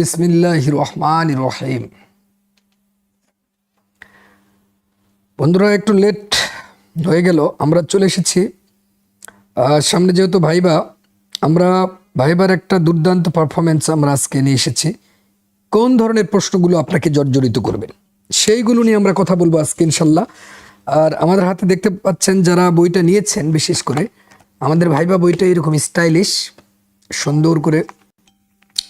বিসমিল্লাহ রহমান রহিম বন্ধুরা, একটু লেট হয়ে গেল, আমরা চলে এসেছি। সামনে যেহেতু ভাইবা, আমরা ভাইবার একটা দুর্দান্ত পারফরমেন্স আমরা আজকে নিয়ে এসেছি। কোন ধরনের প্রশ্নগুলো আপনাকে জর্জরিত করবে? সেইগুলো নিয়ে আমরা কথা বলব আজকে, ইনশাল্লাহ। আর আমাদের হাতে দেখতে পাচ্ছেন যারা বইটা নিয়েছেন, বিশেষ করে, আমাদের ভাইবা বইটা এরকম স্টাইলিশ সুন্দর করে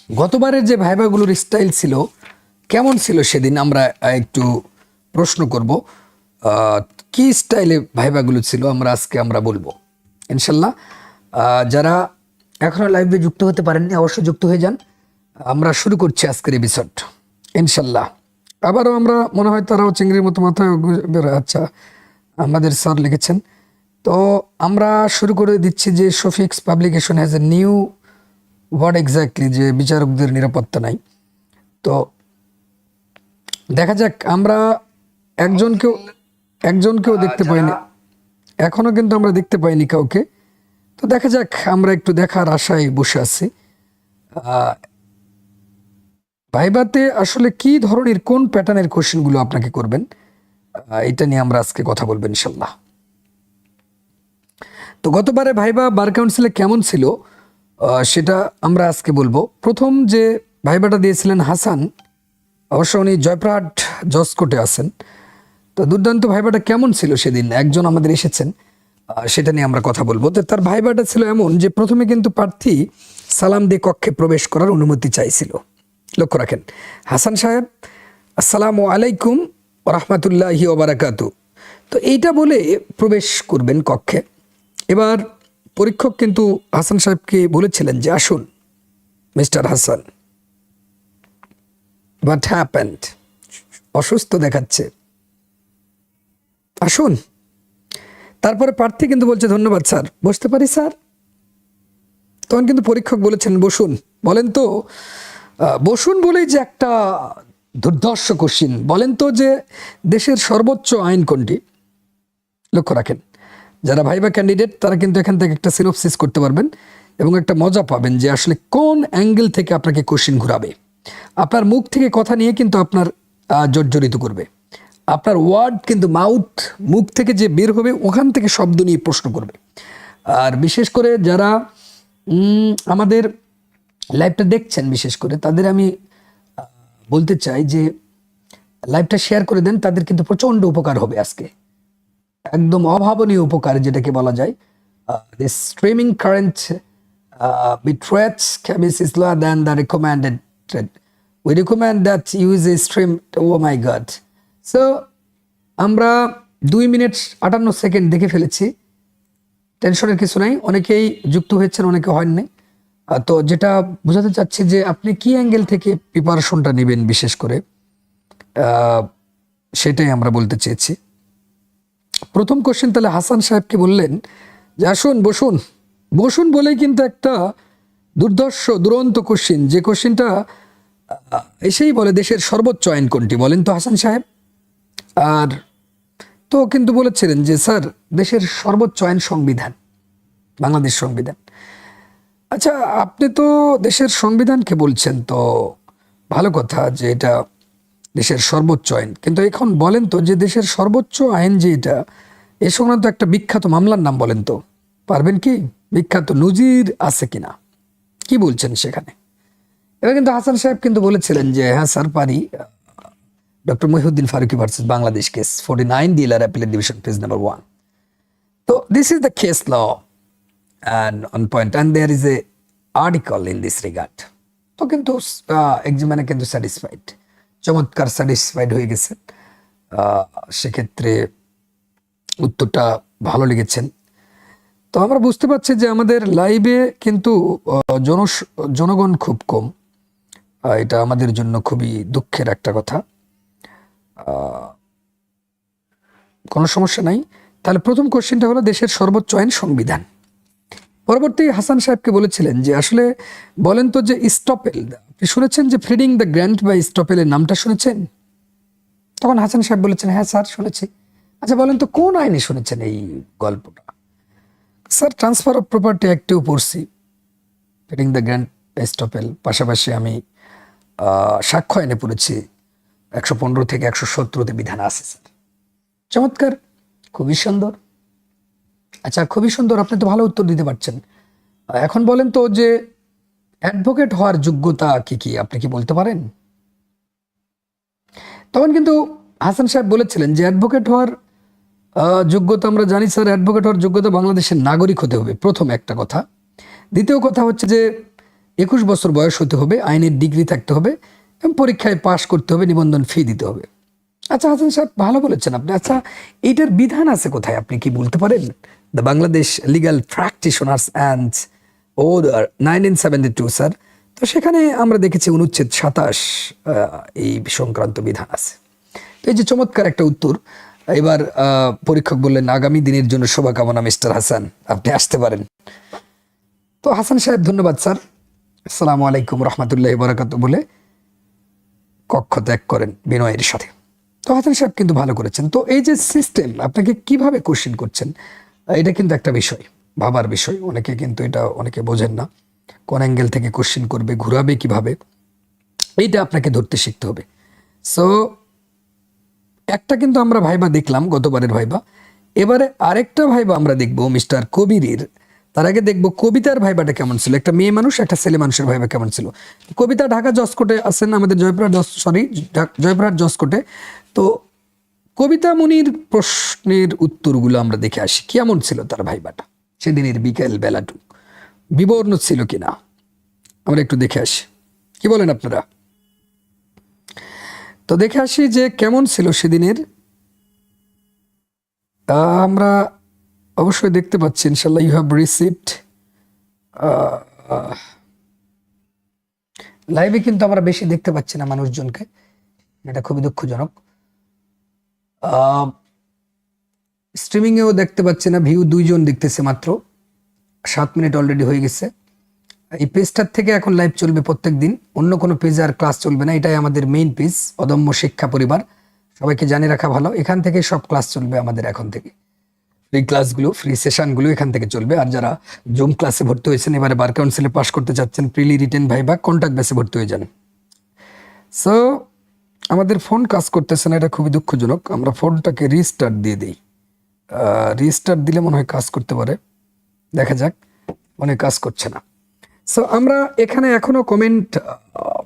গতবারের যে ভাইভাগুলোর স্টাইল ছিল, কেমন ছিল সেদিন আমরা একটু প্রশ্ন করব। কি স্টাইলে ভাইভাগুলো ছিল আমরা আজকে আমরা বলব। ইনশাল্লাহ যারা এখনও লাইভে যুক্ত হতে পারেননি, অবশ্যই যুক্ত হয়ে যান। আমরা শুরু করছি আজকের এপিসোড ইনশাল্লাহ। আবারও আমরা, মনে হয় তারাও চিংড়ির মতো মাথায় আচ্ছা আমাদের স্যার লিখেছেন। তো আমরা শুরু করে দিচ্ছি যে শফিক্স publication has a new what exactly যে বিচারকদের নিরাপত্তা নাই। তো দেখা যাক আমরা একজনকেও একজনকেও দেখতে পাইনি। এখনও কিন্তু আমরা দেখতে পাইনি কাউকে। তো দেখা যাক আমরা একটু দেখার আশায় বসে আছি। ভাইবাতে আসলে কি ধরনের কোন প্যাটার্নের কোশ্চেনগুলো আপনাকে করবেন? এটা নিয়ে আমরা আজকে কথা বলব ইনশাল্লাহ। তো গতবারে ভাইবা বার কাউন্সিলে কেমন ছিল? সেটা আমরা আজকে বলব। প্রথম যে ভাইবাটা দিয়েছিলেন হাসান, অবশ্য উনি জয়প্রহাট জসকোটে আছেন। তো দুর্দান্ত ভাইবাটা কেমন ছিল সেদিন? একজন আমাদের এসেছেন সেটা নিয়ে আমরা কথা বলব। তো তার ভাইবাটা ছিল এমন যে প্রথমে কিন্তু প্রার্থী সালাম দিয়ে কক্ষে প্রবেশ করার অনুমতি চাইছিল। লক্ষ্য রাখেন, হাসান সাহেব, আসসালামু আলাইকুম রহমতুল্লাহি ওবারাকাতু তো এইটা বলে প্রবেশ করবেন কক্ষে। এবার পরীক্ষক কিন্তু হাসান সাহেবকে বলেছিলেন যে, আসুন, মিস্টার হাসান। হোয়াট হ্যাপেন্ড অসুস্থ দেখাচ্ছে। আসুন। তারপরে প্রার্থী কিন্তু বলছে, ধন্যবাদ, স্যার। বসতে পারি, স্যার? তখন কিন্তু পরীক্ষক বলেছেন, বসুন। বলেন তো বসুন বলেই যে একটা দুর্ধর্ষ কোশ্চিন। বলেন তো যে, দেশের সর্বোচ্চ আইন কোনটি? লক্ষ্য রাখেন। যারা ভাইবা ক্যান্ডিডেট তারা কিন্তু এখান থেকে একটা সিনোপসিস করতে পারবেন এবং একটা মজা পাবেন যে আসলে কোন অ্যাঙ্গেল থেকে আপনাকে কোশ্চিন ঘুরাবে। আপনার মুখ থেকে কথা নিয়ে কিন্তু আপনার জর্জরিত করবে। আপনার ওয়ার্ড কিন্তু মাউথ মুখ থেকে যে বের হবে, ওখান থেকে শব্দ নিয়ে প্রশ্ন করবে। আর বিশেষ করে যারা আমাদের লাইভটা দেখছেন, বিশেষ করে তাদের আমি বলতে চাই যে লাইভটা শেয়ার করে দেন, তাদের কিন্তু প্রচণ্ড উপকার হবে আজকে। একদম অভাবনীয় উপকার যেটাকে বলা যায় this streaming current bitrates ক্যাবিস is lower than the recommended we recommend that use a stream oh my god so আমরা দুই মিনিট আটান্ন সেকেন্ড দেখে ফেলেছি। টেনশনের কিছু নাই। অনেকেই যুক্ত হয়েছেন, অনেকে হয়নি। তো যেটা বোঝাতে চাচ্ছি যে আপনি কি অ্যাঙ্গেল থেকে প্রিপারেশনটা নেবেন বিশেষ করে? সেটাই আমরা বলতে চেয়েছি। প্রথম কোশ্চেন তাহলে হাসান সাহেবকে বললেন যে, আসুন, বসুন। বসুন বলেই কিন্তু একটা দুর্ধর্ষ, দুরন্ত কোশ্চিন যে কোশ্চিনটা এসেই বলে দেশের সর্বোচ্চ আইন কোনটি? বলেন তো হাসান সাহেব। আর তো কিন্তু বলেছিলেন যে, স্যার, দেশের সর্বোচ্চ আইন সংবিধান, বাংলাদেশ সংবিধান। আচ্ছা আপনি তো দেশের সংবিধানকে বলছেন, তো ভালো কথা যে এটা দেশের সর্বোচ্চ আইন। কিন্তু এখন বলেন তো যে দেশের সর্বোচ্চ আইন যে এটা এ সংক্রান্ত একটা বিখ্যাত মামলার নাম বলেন তো। পারবেন কি? বিখ্যাত নজির আছে কিনা? কি বলছেন সেখানে? এবার কিন্তু হাসান সাহেব কিন্তু বলেছিলেন যে হ্যাঁ স্যার, পারি। Doctor Mohiuddin Faruqui versus Bangladesh case forty nine, D L R appellate division page number one. তো this is the case law and on point, and there is a article in this regard তো কিন্তু এক্সামিনে কিন্তু satisfied চমৎকার satisfied হয়ে গেছেন। সেক্ষেত্রে উত্তরটা ভালো লেগেছেন। তো আমরা বুঝতে পারছি যে আমাদের লাইভে কিন্তু জন জনগণ খুব কম। এটা আমাদের জন্য খুবই দুঃখের একটা কথা। কোনো সমস্যা নাই। তাহলে প্রথম কোশ্চেনটা হলো দেশের সর্বোচ্চ আইন সংবিধান। পরবর্তী হাসান সাহেবকে বলেছিলেন যে আসলে বলেন তো যে স্টপেল আপনি শুনেছেন যে ফ্রিডিং দ্য গ্র্যান্ড বা স্টপেলের নামটা শুনেছেন? তখন হাসান সাহেব বলেছেন হ্যাঁ স্যার, শুনেছি। আচ্ছা বলেন তো কোন আইনে শুনেছেন এই গল্পটা? স্যার ট্রান্সফার অফ প্রপার্টি অ্যাক্টেও পড়ছি। ফিডিং দ্য গ্র্যান্ড স্টপেল পাশাপাশি আমি সাক্ষ্য এনে পড়েছি। একশো পনেরো থেকে একশো সত্তরতে বিধান আছে, স্যার। চমৎকার, খুবই সুন্দর। আচ্ছা খুবই সুন্দর, আপনি তো ভালো উত্তর দিতে পারছেন। এখন বলেন তো যে অ্যাডভোকেট হওয়ার যোগ্যতা কি কি, আপনি কি বলতে পারেন? তখন কিন্তু হাসান সাহেব বলেছিলেন যে অ্যাডভোকেট হওয়ার যোগ্যতা, আমরা জানি স্যার অ্যাডভোকেট হওয়ার যোগ্যতা বাংলাদেশের নাগরিক হতে হবে, প্রথম একটা কথা। দ্বিতীয় কথা হচ্ছে যে একুশ বছর বয়স হতে হবে, আইনের ডিগ্রি থাকতে হবে, এবং পরীক্ষায় পাশ করতে হবে, নিবন্ধন ফি দিতে হবে। আচ্ছা হাসান সাহেব ভালো বলেছেন আপনি। আচ্ছা এটার বিধান আছে কোথায়, আপনি কি বলতে পারেন? Legal practitioners and other nineteen seventy two sir তো সেখানে আমরা দেখেছি অনুচ্ছেদ সাতাশ এই সংক্রান্ত বিধান আছে। তো এই যে চমৎকার একটা উত্তর, এবার পরীক্ষক বললেন, আগামী দিনের জন্য শুভকামনা, মিস্টার হাসান। আপনি আসতে পারেন। তো হাসান সাহেব, ধন্যবাদ, স্যার। আসসালামু আলাইকুম রহমতুল্লাহ বরাকাত বলে কক্ষ ত্যাগ করেন বিনয়ের সাথে। তো হাসান সাহেব কিন্তু ভালো করেছেন। তো এই যে সিস্টেম আপনাকে কীভাবে কোশ্চেন করছেন? এটা কিন্তু একটা বিষয়, ভাবার বিষয়। অনেকে কিন্তু এটা, অনেকে বোঝেন না। কোন অ্যাঙ্গেল থেকে কোশ্চেন করবে, ঘুরাবে কীভাবে, এইটা আপনাকে ধরতে শিখতে হবে। সো একটা কিন্তু আমরা ভাইবা দেখলাম, গতবারের ভাইবা। এবারে আরেকটা ভাইবা আমরা দেখব, মিস্টার কবিরের। তার আগে দেখব কবিতার ভাইবাটা কেমন ছিল? একটা মেয়ে মানুষ, একটা ছেলে মানুষের ভাইবা কেমন ছিল? কবিতা ঢাকা জসকোটে আছেন আমাদের জয়পুরহাট জস সরি জয়পুরহাট জসকোটে তো কবিতা মুনির প্রশ্নের উত্তরগুলো আমরা দেখে আসি। কেমন ছিল তার ভাইবাটা? সেদিনের বিকেল বেলাটু। বিবর্ণ ছিল কিনা? আমরা একটু দেখে আসি। কি বলেন আপনারা? তো দেখে আসি যে কেমন ছিল সেদিনের। আমরা অবশ্যই দেখতে পাচ্ছি ইনশাল্লাহ ইউ হ্যাভ রিসিভড লাইভে কিন্তু আমরা বেশি দেখতে পাচ্ছি না মানুষজনকে। এটা খুবই দুঃখজনক। স্ট্রিমিংয়েও দেখতে পাচ্ছি না ভিউ দুইজন দেখতেছে মাত্র। সাত মিনিট অলরেডি হয়ে গেছে। এই পেজটার থেকে এখন লাইভ চলবে প্রত্যেক দিন অন্য কোনো পেজে আর ক্লাস চলবে না, এটাই আমাদের মেইন পেজ অদম্য শিক্ষা পরিবার। সবাইকে জানিয়ে রাখা ভালো। এখান থেকে সব ক্লাস চলবে আমাদের এখন থেকে। ফ্রি ক্লাসগুলো ফ্রি সেশনগুলো এখান থেকে চলবে। আর যারা জুম ক্লাসে ভর্তি হয়েছেন, এবারে বার কাউন্সিলে পাশ করতে চাচ্ছেন প্রিলি রিটেন ভাই বা কন্ট্যাক্ট বেসে ভর্তি হয়ে যান। সো আমাদের ফোন কাজ করতেছে না, এটা খুবই দুঃখজনক। আমরা ফোনটাকে রিস্টার্ট দিয়ে দিই। রিস্টার্ট দিলে মনে হয় কাজ করতে পারে। দেখা যাক, মনে কাজ করছে না। সো আমরা এখানে এখনও কমেন্ট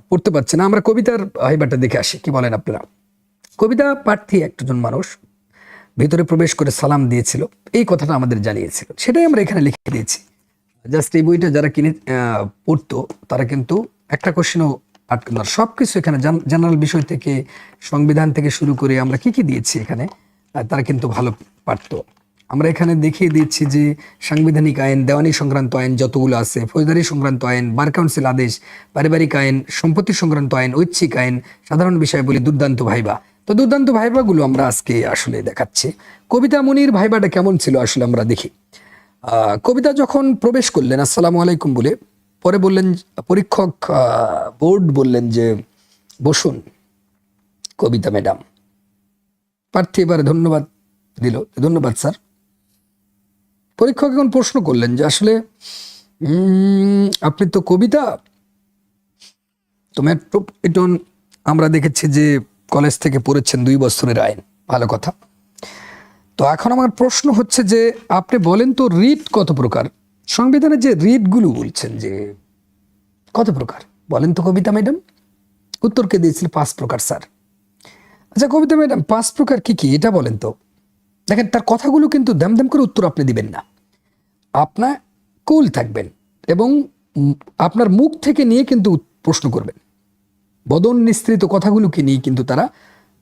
পড়তে পারছি না। আমরা কবিতার হাইবারটা দেখে আসি, কি বলেন আপনারা? কবিতা প্রার্থী একজন মানুষ ভিতরে প্রবেশ করে সালাম দিয়েছিল, এই কথাটা আমাদের জানিয়েছিল। সেটাই আমরা এখানে লিখে দিয়েছি। জাস্ট এই বইটা যারা কিনে পড়তো, তারা কিন্তু একটা কোশ্চেনও আটকে না সব কিছু এখানে জেনারেল বিষয় থেকে, সংবিধান থেকে শুরু করে আমরা কি কি দিয়েছি এখানে তারা কিন্তু ভালো পারতো আমরা এখানে দেখিয়ে দিচ্ছি যে সাংবিধানিক আইন, দেওয়ানি সংক্রান্ত আইন যতগুলো আছে, ফৌজদারি সংক্রান্ত আইন, বার কাউন্সিল আদেশ, পারিবারিক আইন, সম্পত্তি সংক্রান্ত আইন, ঐচ্ছিক আইন, সাধারণ বিষয় বলি দুর্দান্ত ভাইবা। তো দুর্দান্ত ভাইবাগুলো আমরা আজকে আসলে দেখাচ্ছি। কবিতা মনির ভাইবাটা কেমন ছিল আসলে আমরা দেখি। কবিতা যখন প্রবেশ করলেন, আসসালামু আলাইকুম বলে পরে বললেন, পরীক্ষক বোর্ড বললেন যে, বসুন কবিতা ম্যাডাম। প্রার্থী এবারে ধন্যবাদ দিল। ধন্যবাদ, স্যার। পরীক্ষক এখন প্রশ্ন করলেন যে, আসলে আপনি তো কবিতা? তো মেট্রোপলিটন আমরা দেখেছি যে, কলেজ থেকে পড়েছেন দুই বছরের আইন। ভালো কথা। তো এখন আমার প্রশ্ন হচ্ছে যে, আপনি বলেন তো, রিট কত প্রকার? সংবিধানে যে রিটগুলো বলছেন যে কত প্রকার? বলেন তো কবিতা ম্যাডাম। উত্তরকে দিয়েছিল? পাঁচ প্রকার, স্যার। আচ্ছা কবিতা ম্যাডাম, পাঁচ প্রকার কি কি? এটা বলেন তো। দেখেন, তার কথাগুলো কিন্তু দাম দাম করে উত্তর আপনি দিবেন না। আপনার কুল থাকবেন এবং আপনার মুখ থেকে নিয়ে কিন্তু প্রশ্ন করবেন। বদন নিঃসৃত কথাগুলোকে নিয়ে কিন্তু তারা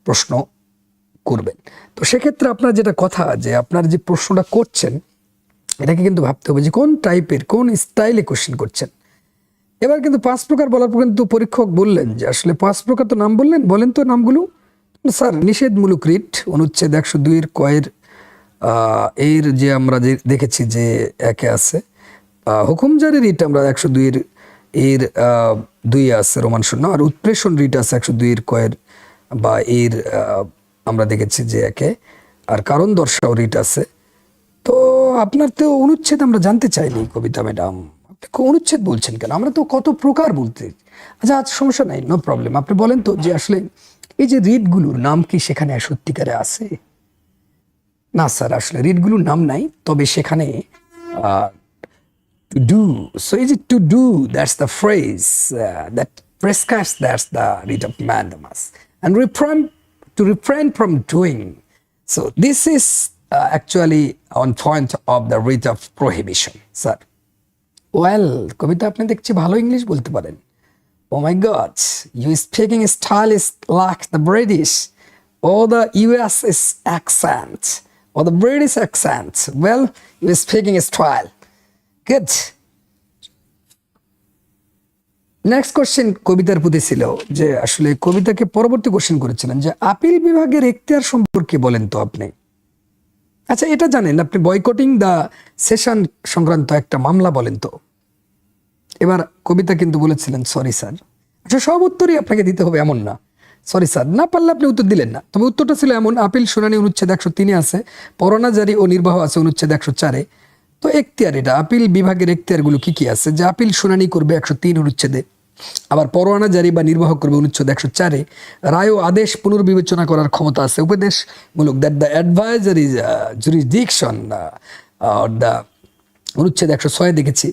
প্রশ্ন করবেন। তো সেক্ষেত্রে আপনার যেটা কথা যে আপনার যে প্রশ্নটা করছেন এটাকে কিন্তু ভাবতে হবে যে কোন টাইপের কোন স্টাইলে কোশ্চেন করছেন? এবার কিন্তু পাঁচ প্রকার বলার পর কিন্তু পরীক্ষক বললেন যে আসলে পাঁচ প্রকার তো নাম বললেন বলেন তো নামগুলো। স্যার নিষেধমূলক রিট অনুচ্ছেদ একশো দুইয়ের কয়ের এর যে আমরা যে দেখেছি যে একে আছে আহ, হুকুম জারি রিট আমরা একশো দুইয়ের এর দুই আছে রোমান শূন্য আর উৎপ্রেষণ রিট আছে একশো দুইয়ের কয়ের বা এর আমরা দেখেছি যে একে আর কারণ দর্শাও রিট আছে। তো আপনার তো অনুচ্ছেদ আমরা জানতে চাইনি কবিতা ম্যাডাম আপনি অনুচ্ছেদ বলছেন কেন আমরা তো কত প্রকার বলতে আচ্ছা আজ সমস্যা নাই নো প্রবলেম আপনি বলেন তো যে আসলে এই যে রিডগুলোর নাম কি সেখানে সত্যিকারে আছে না স্যার আসলে রিডগুলোর নাম নাই তবে সেখানে. So is it to do? That's the phrase uh, that prescribes. That's the rite of mandamus, and refrain to refrain from doing. So this is uh, actually on point of the rite of prohibition, sir. Well Kabita আপনি দেখছি ভালো English বলতে পারেন। ও my god you speaking style is like the British or the US is accent or the British accent well you speaking style good next question কবিতার প্রতি ছিল যে আসলে কবিতাকে পরবর্তী কোশ্চেন করেছিলেন যে আপিল বিভাগের এখতিয়ার সম্পর্কে বলেন তো আপনি। আচ্ছা এটা জানেন, আপনি বয়কটিং দ্য সেশন সংক্রান্ত একটা মামলা বলেন তো। এবার কবিতা কিন্তু বলেছিলেন সরি স্যার আচ্ছা সব উত্তরই আপনাকে দিতে হবে, এমন না। সরি স্যার না পারলে আপনি উত্তর দিলেন না। তবে উত্তরটা ছিল এমন আপিল শুনানি অনুচ্ছেদ একশো তিনে আছে, পরোনা জারি ও নির্বাহ আছে অনুচ্ছেদ একশো চারে। তো এখতিয়ার এটা আপিল বিভাগের এখতিয়ারগুলো কি কি আছে, যে আপিল শুনানি করবে একশো তিন অনুচ্ছেদে? আবার পরোয়ানা জারি বা নির্বাহ করবে অনুচ্ছেদ একশো চারে। রায় ও আদেশ পুনর্বিবেচনা করার ক্ষমতা আছে উপদেশমূলক that the advisory jurisdiction the অনুচ্ছেদ একশো ছয় দেখেছি।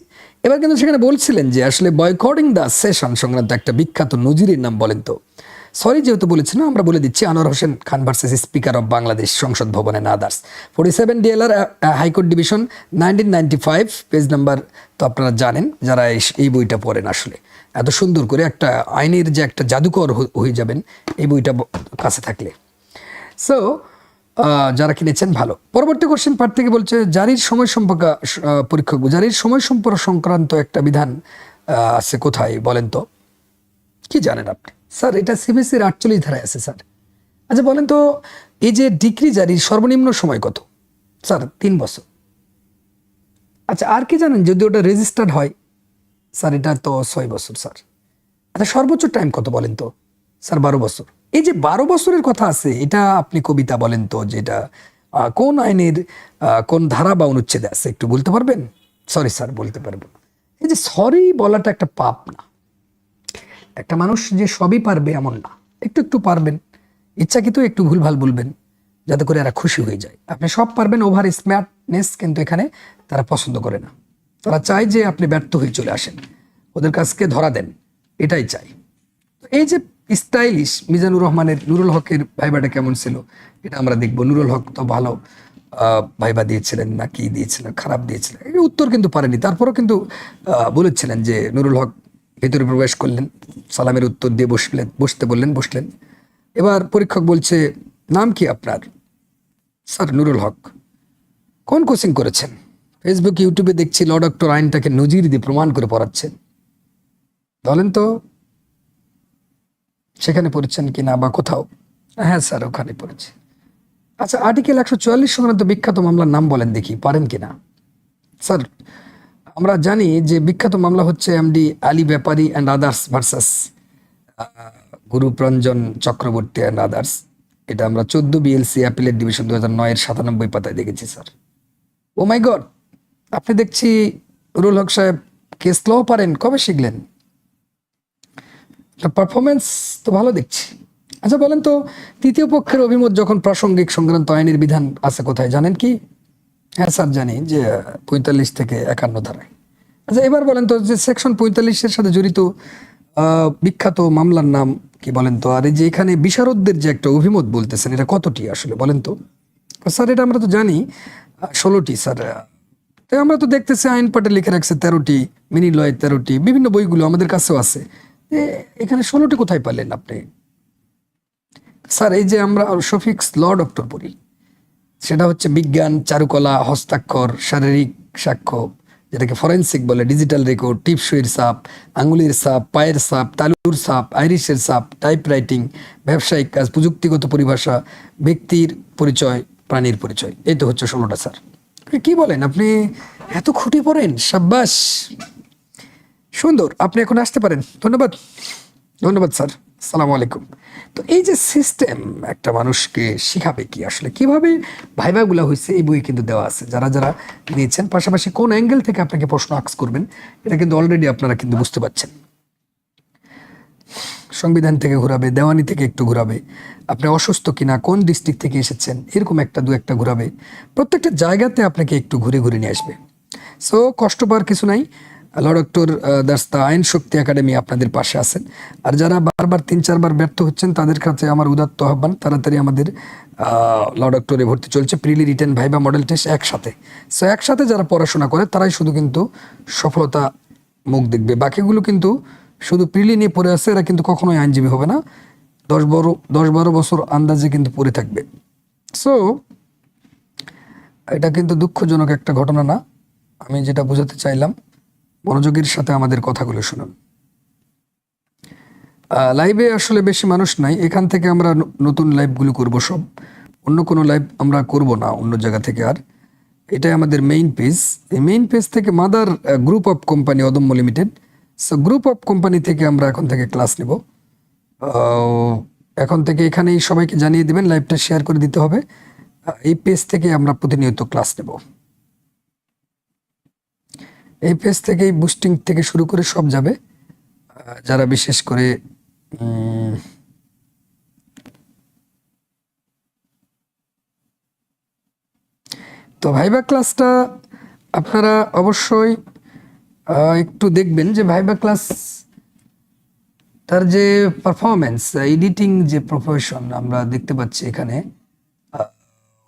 এবার কিন্তু সেখানে বলছিলেন যে আসলে বয়কটিং দ্য সেশন সংক্রান্ত একটা বিখ্যাত নজিরের নাম বলেন তো। সরি যেহেতু বলেছেন, আমরা বলে দিচ্ছি Anwar Hossain Khan versus speaker of Bangladesh Sangsad ভবনে others forty seven DLR high court division nineteen ninety five page number তো আপনারা জানেন, যারা এই বইটা পড়েন আসলে। এত সুন্দর করে একটা আইনের যে একটা জাদুকর হয়ে যাবেন এই বইটা কাছে থাকলে। সো যারা কিনেছেন, ভালো। পরবর্তী কোশ্চেন পার্ট থেকে বলছে, জারির সময় সম্পর্ক পরীক্ষক জারির সময় সম্পর্ক সংক্রান্ত একটা বিধান আছে কোথায় বলেন তো? কি জানেন আপনি? স্যার, এটা সিবিএসির আটচল্লিশ ধারায় আছে, স্যার। আচ্ছা বলেন তো, এই যে ডিগ্রি জারির সর্বনিম্ন সময় কত? স্যার, তিন বছর। আচ্ছা আর কি জানেন? যদি ওটা রেজিস্টার্ড হয় স্যার, এটা তো ছয় বছর, স্যার। আচ্ছা সর্বোচ্চ টাইম কত বলেন তো? স্যার, বারো বছর। এই যে বারো বছরের কথা আছে, এটা আপনি কবিতা বলেন তো, যেটা কোন আইনের কোন ধারা বা অনুচ্ছেদে আছে? একটু বলতে পারবেন? সরি স্যার, বলতে পারব এই যে সরি বলাটা একটা পাপ না। একটা মানুষ যে সবই পারবে এমন না। একটু একটু পারবেন। ইচ্ছাকৃত একটু ভুলভাল বলবেন, যাতে করে এরা খুশি হয়ে যায়। আপনি সব পারবেন ওভার স্মার্টনেস কিন্তু এখানে তারা পছন্দ করে না। তারা চায় যে আপনি ব্যর্থ হয়ে চলে আসেন। ওদের কাছকে ধরা দেন, এটাই চাই। এই যে স্টাইলিশ মিজানুর রহমানের নুরুল হকের ভাইবাটা কেমন ছিল, এটা আমরা দেখব। নুরুল হক তো ভালো ভাইবা দিয়েছিলেন না কি দিয়েছিলেন, খারাপ দিয়েছিলেন, এই উত্তর কিন্তু পারেনি। তারপরও কিন্তু বলেছিলেন যে নুরুল হক ভেতরে প্রবেশ করলেন, সালামের উত্তর দিয়ে বসলেন, বসতে বললেন, বসলেন। এবার পরীক্ষক বলছে, নাম কি আপনার? স্যার, নুরুল হক। কোন কোচিং করেছেন? ফেসবুক ইউটিউবে দেখছি ল ডক্টর আইনটাকে নজির দিয়ে প্রমাণ করে পড়াচ্ছেন। বলেন তো, সেখানে পড়েছেন কি না বা কোথাও? হ্যাঁ স্যার, ওখানে পড়েছে। আচ্ছা আর্টিকেল একশো চুয়াল্লিশ সংক্রান্ত বিখ্যাত মামলার নাম বলেন দেখি, পারেন কি না স্যার, আমরা জানি যে বিখ্যাত মামলা হচ্ছে MD Ali Bepari and others versus Gururanjan Chakraborty and others এটা আমরা চোদ্দ বিএলসি অ্যাপিলেট ডিভিশন দু হাজার নয়ের সাতানব্বই পাতায় দেখেছি, স্যার। ও মাই গড আপনি দেখছি রুল হক সাহেব কে স্লো পারেন, কবে শিখলেন? পারফরমেন্স তো ভালো দেখছি। আচ্ছা বলেন তো, তৃতীয় পক্ষের অভিমত যখন প্রাসঙ্গিক সংক্রান্ত আইনের বিধান আছে কোথায়, জানেন কি? হ্যাঁ স্যার, জানি, যে পঁয়তাল্লিশ থেকে একান্ন ধারায়। আচ্ছা এবার বলেন তো, যে সেকশন পঁয়তাল্লিশের সাথে জড়িত বিখ্যাত মামলার নাম কি বলেন তো? আর এই যে এখানে বিশারদদের যে একটা অভিমত বলতেছেন, এটা কতটি আসলে বলেন তো? স্যার, এটা আমরা তো জানি, ষোলোটি, স্যার তো আমরা তো দেখতেছি আইন পাটে লিখে রাখছে তেরোটি, মিনি লয় তেরোটি, বিভিন্ন বইগুলো আমাদের কাছেও আছে। এখানে ষোলোটি কোথায় পারলেন আপনি? স্যার, এই যে আমরা শফিক্স ল ডক্টর পড়ি, সেটা হচ্ছে বিজ্ঞান, চারুকলা, হস্তাক্ষর, শারীরিক সাক্ষ্য, যেটাকে ফরেন্সিক বলে, ডিজিটাল রেকর্ড টিপসইয়ের সাপ, আঙুলের সাপ, পায়ের সাপ, তালুর সাপ, আইরিশের সাপ টাইপ রাইটিং ব্যবসায়িক কাজ, প্রযুক্তিগত পরিভাষা, ব্যক্তির পরিচয়, প্রাণীর পরিচয়। এই তো হচ্ছে ষোলোটা, স্যার। আপনি কি বলেন? আপনি এত খুঁটি পড়েন সাব্বাস। সুন্দর, আপনি এখন আসতে পারেন। ধন্যবাদ। ধন্যবাদ, স্যার। সালাম আলাইকুম। তো এই যে সিস্টেম, একটা মানুষকে শিখাবে কি? আসলে কীভাবে ভাইভাগুলো হয়েছে এই বই কিন্তু দেওয়া আছে। যারা যারা নিয়েছেন, পাশাপাশি কোন অ্যাঙ্গেল থেকে আপনাকে প্রশ্ন আক্স করবেন, এটা কিন্তু অলরেডি আপনারা কিন্তু বুঝতে পারছেন। সংবিধান থেকে ঘোরাবে, দেওয়ানি থেকে একটু ঘোরাবে। আপনি অসুস্থ কিনা, কোন ডিস্ট্রিক্ট থেকে এসেছেন, এরকম একটা, দু একটা ঘোরাবে। প্রত্যেকটা জায়গাতে আপনাকে একটু ঘুরে ঘুরে নিয়ে আসবে। সো কষ্ট পাওয়ার কিছু নাই। ল ডক্টর দাস দ্য আইন শক্তি একাডেমি আপনাদের পাশে আছেন। আর যারা বারবার, তিন, চারবার ব্যর্থ হচ্ছেন, তাদের কাছে আমার উদাত্ত আহ্বান। তাড়াতাড়ি আমাদের ল ডক্টরে ভর্তি চলছে। Preli written viva model test একসাথে। সো একসাথে যারা পড়াশোনা করে, তারাই শুধু কিন্তু সফলতা মুখ দেখবে। বাকিগুলো কিন্তু শুধু প্রিলি নিয়ে পড়ে আছে, এরা কিন্তু কখনোই আইনজীবী হবে না। দশ বারো দশ বারো বছর আন্দাজে কিন্তু পড়ে থাকবে। সো এটা কিন্তু দুঃখজনক একটা ঘটনা না। আমি যেটা বোঝাতে চাইলাম, মনোযোগের সাথে আমাদের কথাগুলো শুনুন। লাইভে আসলে বেশি মানুষ নাই। এখান থেকে আমরা নতুন লাইভগুলো করব সব। অন্য কোনো লাইভ আমরা করব না, অন্য জায়গা থেকে আর। এটাই আমাদের মেইন পেজ এই মেইন পেজ থেকে mother group of company Adomya limited so group of company থেকে আমরা এখন থেকে ক্লাস নেব। এখন থেকে এখানেই সবাইকে জানিয়ে দিবেন লাইভটা শেয়ার করে দিতে হবে। এই পেজ থেকে আমরা প্রতিনিয়ত ক্লাস নেব। এই পেজ থেকেই বুস্টিং থেকে শুরু করে সব যাবে। যারা বিশেষ করে তো ভাইবা ক্লাসটা আপনারা অবশ্যই একটু দেখবেন যে ভাইবা ক্লাস, তার যে পারফরমেন্স এডিটিং যে প্রফেশন আমরা দেখতে পাচ্ছি এখানে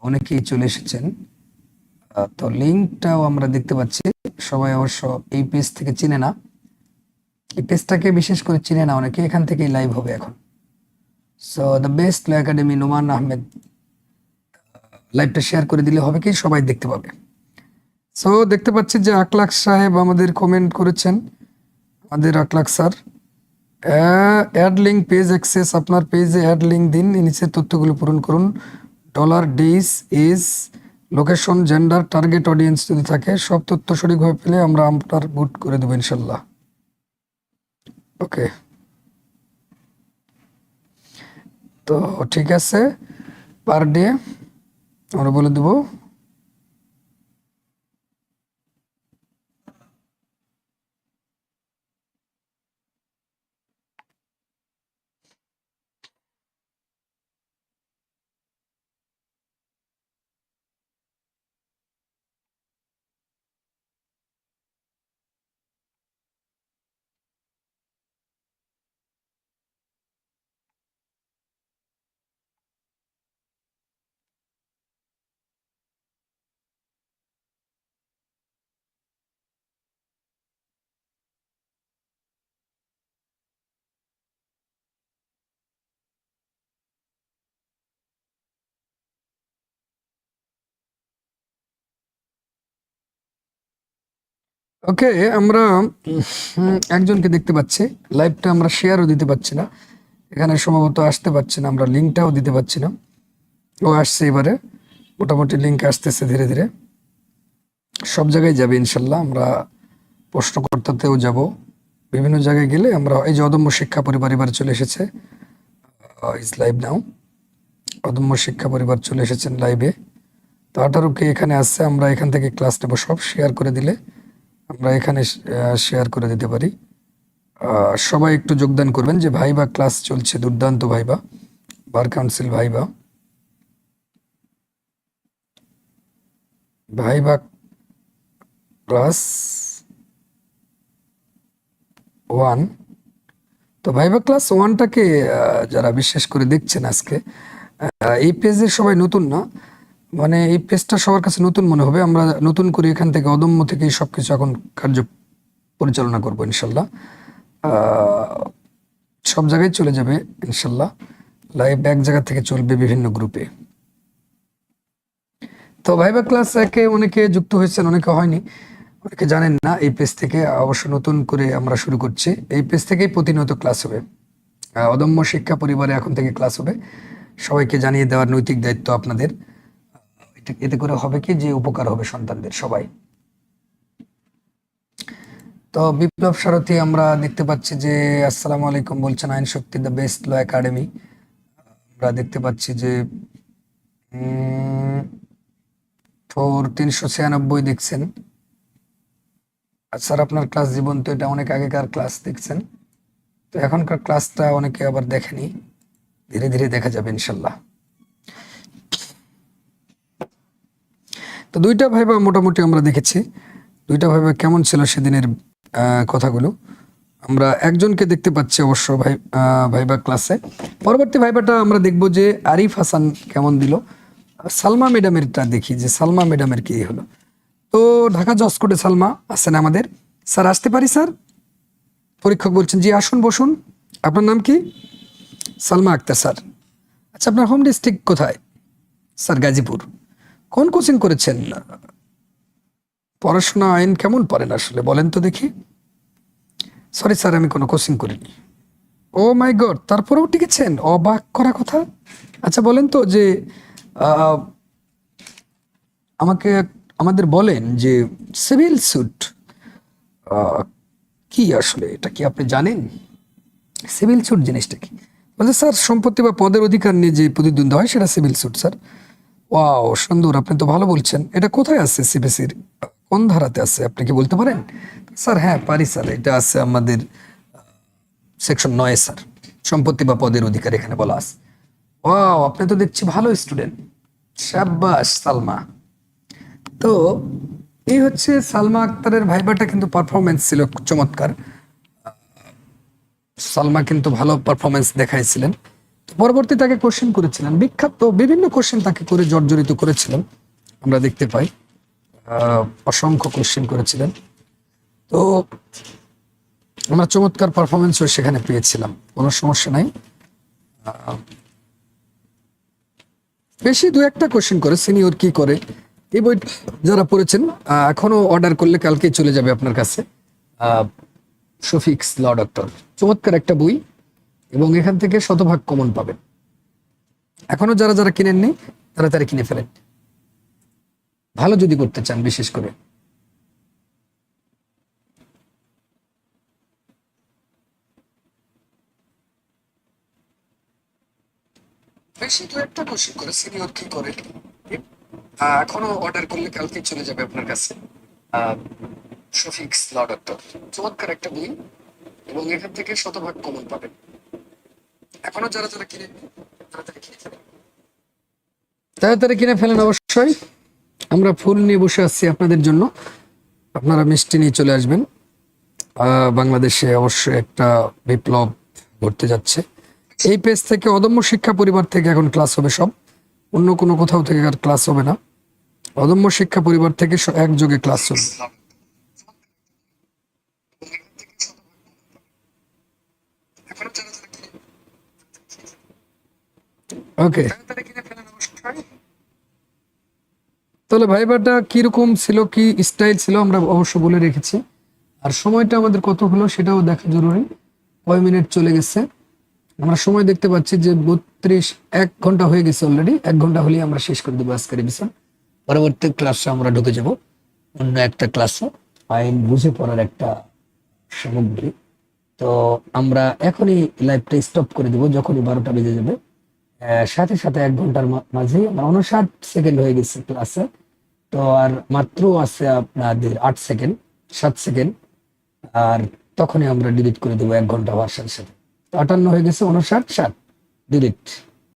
অনেকেই চলে এসেছেন। তো লিঙ্কটাও আমরা দেখতে পাচ্ছি। সবাই অবশ্য এই পেজ থেকে চিনে না। এই পেজটাকে বিশেষ করে চিনে না অনেকে, এখান থেকেই লাইভ হবে এখন। So the best law academy Noman Ahmed লাইভটা শেয়ার করে দিলে হবে কি? সবাই দেখতে পাবে। সো দেখতে পাচ্ছি যে আকলাক সাহেব আমাদের কমেন্ট করেছেন। আমাদের Akhlak sir. Add link page access আপনার পেজে অ্যাড লিঙ্ক দিন। নিচের তথ্যগুলো পূরণ করুন। Dollar this is location gender target audience যদি থাকে, সব তথ্য সঠিকভাবে পেলে আমরা আপনার বুট করে দেবো ইনশাল্লাহ। ওকে তো, ঠিক আছে। পার ডে আমরা বলে দেবো। ওকে, আমরা একজনকে দেখতে পাচ্ছি। লাইভটা আমরা শেয়ারও দিতে পারছি না। এখানে সম্ভবত আসতে পারছি না, আমরা লিঙ্কটাও দিতে পারছি না। ও আসছে এবারে। মোটামুটি লিঙ্ক আসতেছে ধীরে ধীরে। সব জায়গায় যাবে ইনশাল্লাহ, আমরা প্রশ্নকর্তাতেও যাব। বিভিন্ন জায়গায় গেলে আমরা, এই যে অদম্য শিক্ষা পরিবার এবার চলে এসেছে ইজ লাইভ নাও অদম্য শিক্ষা পরিবার চলে এসেছেন লাইভে তো আঠারো কে এখানে আসছে, আমরা এখান থেকে ক্লাস নেব সব শেয়ার করে দিলে। আমরা এখানে শেয়ার করে দিতে পারি। সবাই একটু যোগদান করবেন যে ভাইবা ক্লাস চলছে, দুর্দান্ত viva, bar council viva. Viva class one তো ভাইবা ক্লাস ওয়ানটাকে যারা বিশেষ করে দেখছেন আজকে এই পেজে সবাই নতুন না মানে এই পেজটা সবার কাছে নতুন মনে হবে। আমরা নতুন করে এখান থেকে অদম্য থেকে সব কিছু এখন কার্য পরিচালনা করব ইনশাল্লাহ। সব জায়গায় চলে যাবে ইনশাল্লাহ। লাইভ এক জায়গা থেকে চলবে বিভিন্ন গ্রুপে তো ভাইবা ক্লাস একে অনেকে যুক্ত হয়েছেন, অনেকে হয়নি। অনেকে জানেন না, এই পেজ থেকে অবশ্য নতুন করে আমরা শুরু করছি। এই পেজ থেকেই প্রতিনিয়ত ক্লাস হবে। অদম্য শিক্ষা পরিবারে এখন থেকে ক্লাস হবে। সবাইকে জানিয়ে দেওয়ার নৈতিক দায়িত্ব আপনাদের। এতে করে হবে কি যে উপকার হবে সন্তানদের সবাই। তো বিপ্লব সারথী, আমরা দেখতে পাচ্ছি যে আসসালামু আলাইকুম বলছেন Ain Shakti the best law academy. আমরা দেখতে পাচ্ছি যে ফোর তিনশো ছিয়ানব্বই দেখছেন। স্যার, আপনার ক্লাস জীবন তো এটা অনেক আগেকার ক্লাস দেখছেন। তো এখনকার ক্লাসটা অনেকে আবার দেখেনি। ধীরে ধীরে দেখা যাবে ইনশাল্লাহ। তো দুইটা ভাইবা মোটামুটি আমরা দেখেছি। দুইটা ভাইবা কেমন ছিল সেদিনের কথাগুলো। আমরা একজনকে দেখতে পাচ্ছি অবশ্য ভাই ভাইবা ক্লাসে পরবর্তী ভাইবাটা আমরা দেখব যে আরিফ হাসান কেমন দিল। সালমা ম্যাডামেরটা দেখি যে সালমা ম্যাডামের কি হলো। তো ঢাকা জসকোটে সালমা আছেন আমাদের। স্যার, আসতে পারি স্যার? পরীক্ষক বলছেন, জি, আসুন, বসুন। আপনার নাম কি? সালমা আক্তার স্যার। আচ্ছা আপনার হোম ডিস্ট্রিক্ট কোথায়? স্যার, গাজীপুর। কোন কোচিং করেছেন? পড়াশোনা আইন কেমন পড়েন আসলে? বলেন তো দেখি। সরি স্যার, আমি কোনো কোচিং করিনি। ও মাই গড, তারপরেও টিকেছেন? অবাক করা কথা? আচ্ছা বলেন তো যে আমাকে, আমাদের বলেন যে, সিভিল স্যুট কি আসলে? এটা কি আপনি জানেন? সিভিল স্যুট জিনিসটা কি? বলছে, স্যার, সম্পত্তি বা পদের অধিকার নিয়ে যে প্রতিদ্বন্দ্ব হয়, সেটা সিভিল স্যুট, স্যার। ওয়াও, সুন্দর, আপনি তো ভালো বলছেন। এটা কোথায় আছে সিবিসির কোন ধারাতে আছে, আপনি কি বলতে পারেন? স্যার হ্যাঁ পারি, স্যার, এটা আছে আমাদের সেকশন নয়, স্যার। সম্পত্তি বা পদের অধিকার এখানে বলা আছে। ওয়াও, আপনি তো দেখছি ভালো স্টুডেন্ট শাবাশ সালমা। তো এই হচ্ছে সালমা আক্তারের ভাইবাটা কিন্তু পারফরমেন্স ছিল চমৎকার। সালমা কিন্তু ভালো পারফরমেন্স দেখাইছিলেন। পরবর্তী তাকে কোশ্চেন করেছিলেন। বিখ্যাত বিভিন্ন কোশ্চেন তাকে করে জর্জরিত করেছিলেন। আমরা দেখতে পাই। অসংখ্য কোশ্চেন করেছিলেন। তো আমরা চমৎকার পারফরমেন্সও সেখানে পেয়েছিলাম। কোনো সমস্যা নাই। বেশি দু একটা কোশ্চেন করে সিনিয়র কি করে এই বই যারা পড়েছেন এখনও অর্ডার করলে কালকেই চলে যাবে আপনার কাছে। আহ, শফিক্স ল ডক্টর। চমৎকার একটা বই। এবং এখান থেকে শতভাগ কমন পাবেন। এখনও যারা যারা কিনেননি, তারা তারা কিনে ফেলেন। ভালো যদি করতে চান, বিশেষ করে। একটা করে কি করে এখনও অর্ডার করলে কালকেই চলে যাবে আপনার কাছে। চমৎকার একটা বই। এবং এখান থেকে শতভাগ কমন পাবেন। এখনও যারা যারা কিনে তাড়াতাড়ি কিনে ফেলেন অবশ্যই। আমরা ফুল নিয়ে বসে আছি আপনাদের জন্য। আপনারা মিষ্টি নিয়ে চলে আসবেন। বাংলাদেশে অবশ্যই একটা বিপ্লব ঘটতে যাচ্ছে। এই পেজ থেকে অদম্য শিক্ষা পরিবার থেকে এখন ক্লাস হবে সব। অন্য কোনো কোথাও থেকে আর ক্লাস হবে না। অদম্য শিক্ষা পরিবার থেকে একযোগে ক্লাস চলবে। ওকে। তাহলে ভাইবাটা কীরকম ছিল, কি স্টাইল ছিল, আমরা অবশ্য বলে রেখেছি। আর সময়টা আমাদের কত হলো সেটাও দেখা জরুরি। কয় মিনিট চলে গেছে। আমরা সময় দেখতে পাচ্ছি যে বত্রিশ, এক ঘণ্টা হয়ে গেছে অলরেডি এক ঘণ্টা হলেই আমরা শেষ করে দেবো আজকের এপিসোড পরবর্তী ক্লাসে আমরা ঢুকে যাব। অন্য একটা ক্লাসে আইন বুঝে পড়ার একটা সামগ্রী। তো আমরা এখনই লাইভটা স্টপ করে দেবো, যখনই বারোটা বেজে যাবে। সাথে সাথে এক ঘণ্টার মাঝে আমার উনষাট সেকেন্ড হয়ে গেছে ক্লাসে। তো আর মাত্র আছে আপনাদের আট সেকেন্ড, সাত সেকেন্ড। আর তখনই আমরা ডিলিট করে দেবো এক ঘণ্টা হওয়ার সাথে। সাথে আটান্ন হয়ে গেছে উনষাট সাত। ডিলিট।